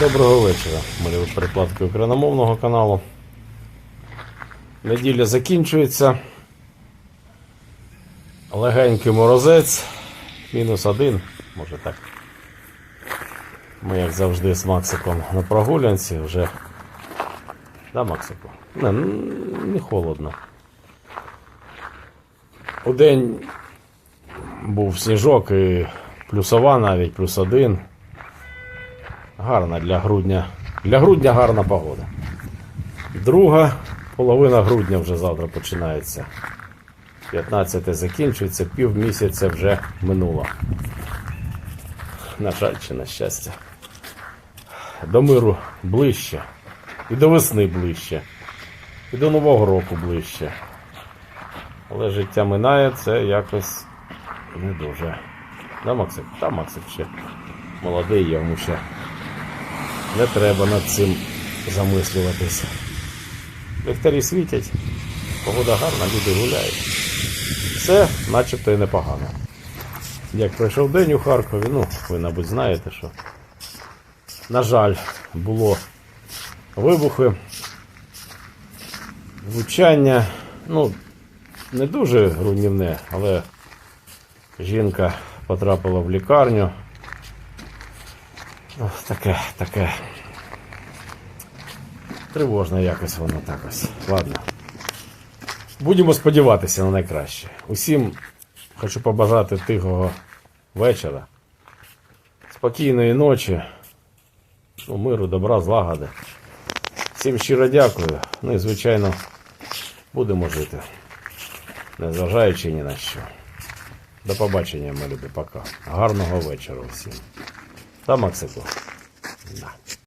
Доброго вечора, мої перекладки україномовного каналу. Неділя закінчується. Легенький морозець. Мінус один, може так. Ми, як завжди, з Максиком на прогулянці вже. Да, Максику? Не, не холодно. У день був сніжок і плюсова навіть, плюс один. Гарна для грудня. Для грудня гарна погода. Друга половина грудня вже завтра починається. 15 закінчується, пів місяця вже минуло. На жаль, чи на щастя. До миру ближче. І до весни ближче. І до Нового року ближче. Але життя минає, це якось не дуже. Да, Максик? Та Максик ще молодий, йому ще не треба над цим замислюватися. Ліхтарі світять, погода гарна, люди гуляють. Все начебто і непогано. Як пройшов день у Харкові, ну, ви, мабуть, знаєте, що. На жаль, було вибухи, влучання, ну, не дуже руйнівне, але жінка потрапила в лікарню. Ох, таке, таке. Тривожно якось воно так ось. Ладно. Будемо сподіватися на найкраще. Усім хочу побажати тихого вечора, спокійної ночі, ну, миру, добра, злагоди. Всім щиро дякую. Ну і звичайно, будемо жити. Незважаючи ні на що. До побачення, мої любі, пока. Гарного вечора всім. Та Максику. Да.